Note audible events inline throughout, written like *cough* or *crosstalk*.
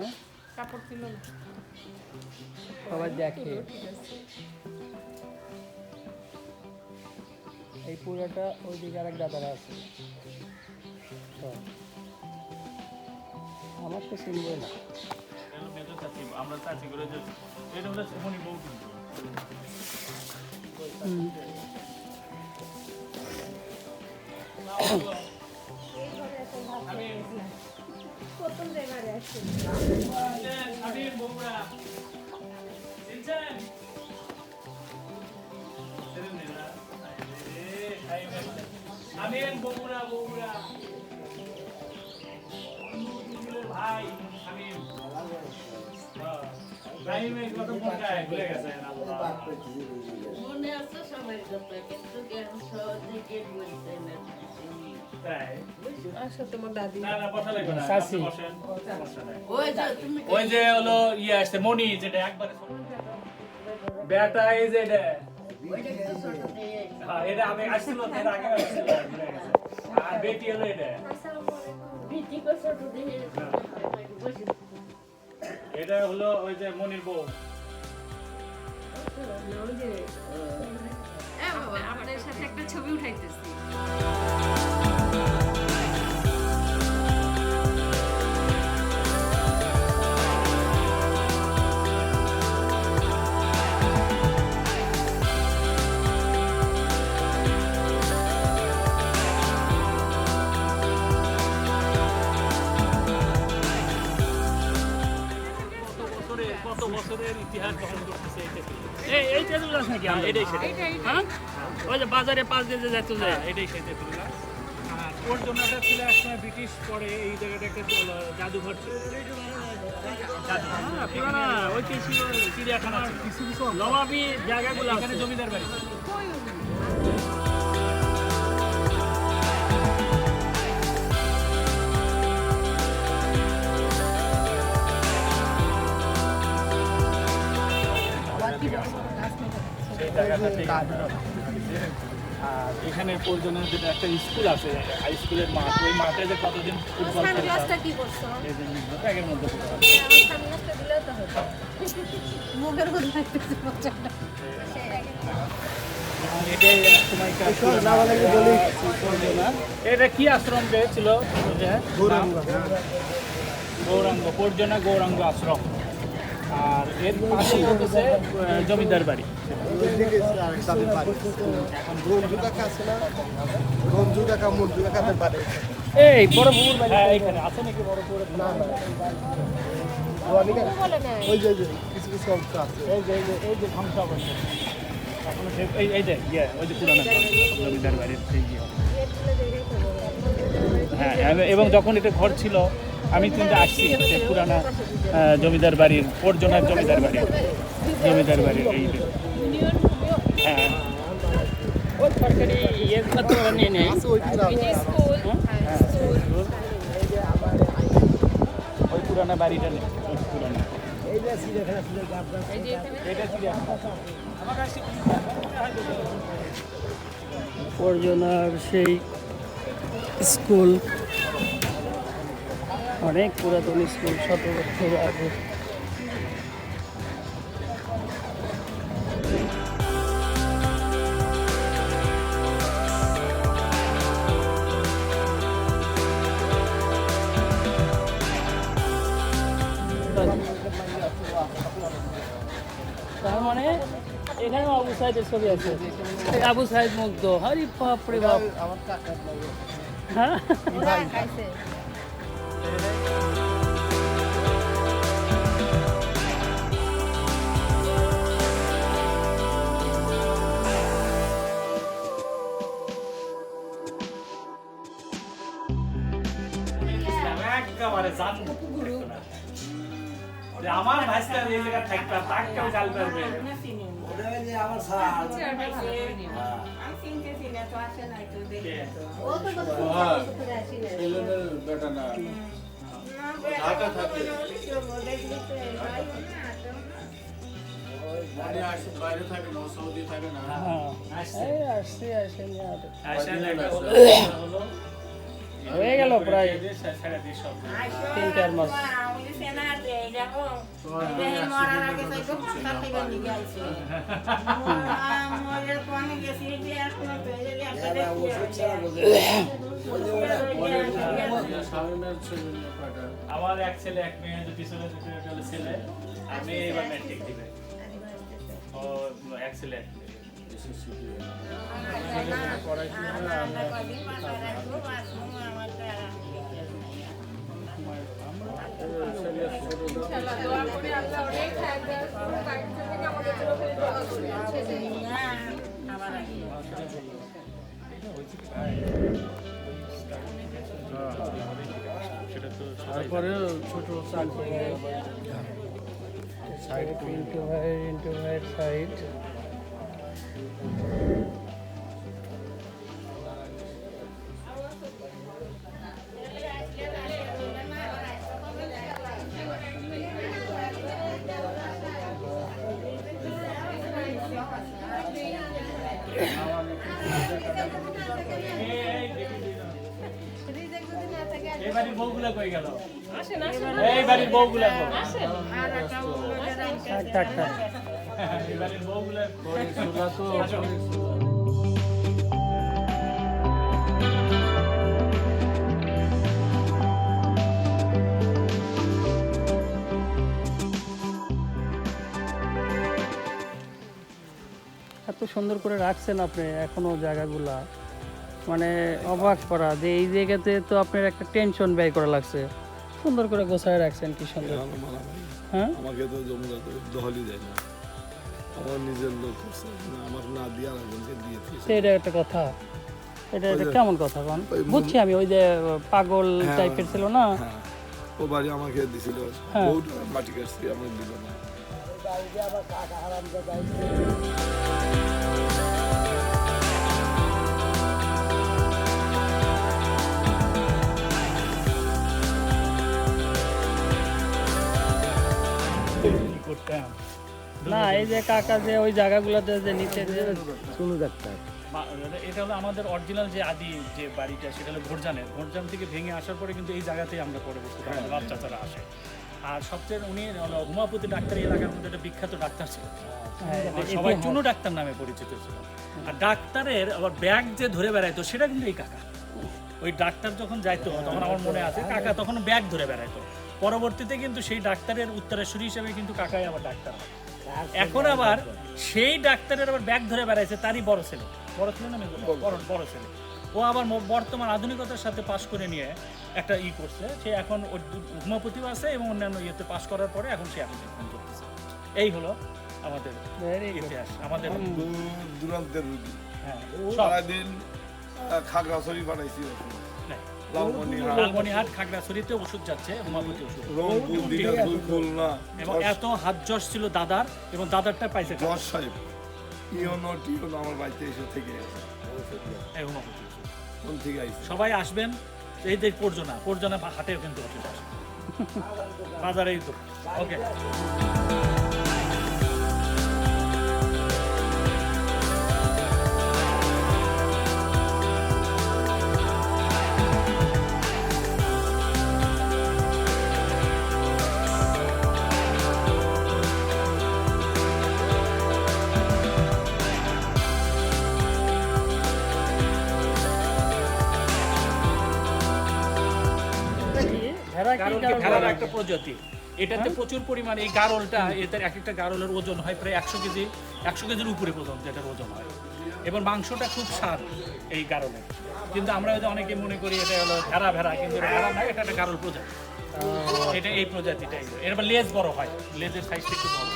হ্যাঁ কাপড় সবাই দেখে। এই পুরোটা ওইদিকে আরেক দাদারা আছে। আমার তো চিনবই না। আমরা চাচি করে যে এটা হলো মনি বউ কিন্তু। আমি বগুড়া বগুড়া ভাই আমি রাহিমের কথা মনে ভুলে গেছে মনে আছে সবাই কথা কিন্তু জ্ঞান সহজে বলতে না। নাই। ওই যে তুমি ওই যে হলো ইয়ে আসছে মনি যেটা একবারে। বেটা এই যে হ্যাঁ এটা আমি হলো বসে এটা। হলো ওই যে মনির বউ। ওই সাথে একটা ছবি উঠাইতেছি। নাকি এটাই হ্যাঁ? ওই যে বাজারে পাঁচ দিন যে তেঁতুল যায় এটাই তেঁতুল আর ওর জন্য একটা ছিল একসময় ব্রিটিশ পরে এই জায়গাটা একটা জাদুঘর ছিল। জাদু- হ্যাঁ, ঐতিহাসিক চিড়িয়াখানা ছিল। নবাবী জায়গাগুলো এখানে জমিদার বাড়ি। আর এখানে পর্যন্ত যেটা একটা স্কুল আছে হাই স্কুলের মাঠ ওই মাঠে যে কতদিন ফুটবল কি করছ? যে ব্যাগের মধ্যে মুখের মধ্যে ছিল এটা কি আশ্রম পেয়েছিল? গৌরাঙ্গ। গৌরাঙ্গ পর্যনা গৌরাঙ্গ আশ্রম। আর এর পাশেই হচ্ছে জমিদার বাড়ি। এই বড় পুকুর বাড়ি। হ্যাঁ এখানে আছে নাকি বড় পুরো না এই এই যে এই যে ধ্বংস এখনও এই এই যে ইয়ে ওই যে পুরানো ঘর, জমিদার বাড়ির সেই ইয়ে হ্যাঁ এবং যখন এটা ঘর ছিল আমি কিন্তু আসছি পুরানা জমিদার বাড়ির পর্যনার জমিদার বাড়ির জমিদার বাড়ির এই হ্যাঁ। ওই বাড়িটা পর্যনার সেই স্কুল অনেক পুরাতন স্কুল শত বছর আগে। তার মানে এখানে আবু সাইদের ছবি আছে। আবু মুগ্ধ। হরি বাপ। রে বাপ হ্যাঁ খাইছে। একেবারে জান যে আমার ভাইস্তার এই জায়গা থাকতাম তাকে কেউ জাল পারবে হয়ে গেল প্রায় তিন চার মাস *laughs* *laughs* আমার এক ছেলে এক মেয়ে পিছনে ছেলে। আর মেয়ে এবার ম্যাট্রিক দিবে। ও এক ছেলে এক মেয়ে। ইনশাআল্লাহ তারপরে ছোট সাইড ইন্টু ভাই ইন্টু ভাই সাইড এই বাড়ির বউগুলা কই গেল? আসেন আসেন এই বাড়ির বউগুলা কই? থাক থাক থাক। এই বাড়ির বউগুলা কই? চুলা তো এত সুন্দর করে রাখছেন আপনি এখনও জায়গাগুলা। মানে অবাক করা যে এই জায়গাতে তো আপনার একটা টেনশন ব্যয় করা লাগছে। সুন্দর করে গোছায় রাখছেন কি সুন্দর। হ্যাঁ? আমাকে তো জমুরা তো দহলি দেয় না। আমার নিজের লোক আমার না দিয়ে এটা একটা কথা। এটা এটা কেমন কথা কন? বুঝছি আমি ওই যে পাগল হ্যাঁ, টাইপের ছিল না? হ্যাঁ ও বাড়ি আমাকে দিছিল। হ্যাঁ। বউটা মাটি কাটছি আমার দিল না। করতাম। না এই যে কাকা যে ওই জায়গাগুলোতে যে নিচে যে চুনু ডাক্তার এটা হলো আমাদের অরিজিনাল যে আদি যে বাড়িটা সেটা হলো ভোরজানের। ভোরজান থেকে ভেঙে আসার পরে কিন্তু এই জায়গাতেই আমরা পরে বসতে পারি বাচ্চা চারা আসে। আর সবচেয়ে উনি হুমাপতি ডাক্তার এলাকার মধ্যে একটা বিখ্যাত ডাক্তার ছিল। হ্যাঁ, সবাই চুনু ডাক্তার নামে পরিচিত ছিল। আর ডাক্তারের আবার ব্যাগ যে ধরে বেড়াইতো সেটা কিন্তু এই কাকা। ওই ডাক্তার যখন যাইতো তখন আমার মনে আছে কাকা তখন ব্যাগ ধরে বেড়াইতো। পরবর্তীতে কিন্তু সেই ডাক্তারের উত্তরেশ্বরী হিসেবে কিন্তু কাকাই আবার ডাক্তার হয়। এখন আবার সেই ডাক্তারের আবার ব্যাগ ধরে বেড়াইছে তারই বড় ছেলে। বড় ছেলে না বড় বড় ছেলে। ও আবার বর্তমান আধুনিকতার সাথে পাশ করে নিয়ে একটা ই করছে সে এখন হোমিওপ্যাথিও আছে এবং অন্যান্য ইয়েতে পাশ করার পরে এখন সে এখন করতেছে। এই হলো আমাদের ইতিহাস আমাদের দূর দূরান্তের রুগী। হ্যাঁ সারাদিন খাগড়াছড়ি বানাইছি। লালমনিহাট খাগড়াছড়িতে ওষুধ যাচ্ছে হোমিওপ্যাথি ওষুধ। রংপুর দিনাজপুর খুলনা। এবং এত হাত যশ ছিল দাদার এবং দাদারটা পাইছে কাকা। জজ সাহেব ইয়নো টিয়নো আমার বাড়িতে এসে থেকে গেছে। সবাই আসবেন এই যে পর্যনা পর্যনা হাটেও কিন্তু বাজারেই তো। ওকে। কারণ ভেড়ার একটা প্রজাতি। এটাতে প্রচুর পরিমাণে এই গারলটা এটার এক একটা গারলের ওজন হয় প্রায় একশো কেজি একশো কেজির উপরে পর্যন্ত এটার ওজন হয়। এবং মাংসটা খুব স্বাদ এই গারলের। কিন্তু আমরা হয়তো অনেকে মনে করি এটা হলো ভেড়া ভেড়া কিন্তু ভেড়া না এটা একটা গারল প্রজাতি। এটা এই প্রজাতিটাই। এর আবার লেজ বড় হয় লেজের সাইজটা একটু বড়।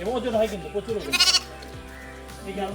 এবং ওজন হয় কিন্তু প্রচুর ওজন। এই গারল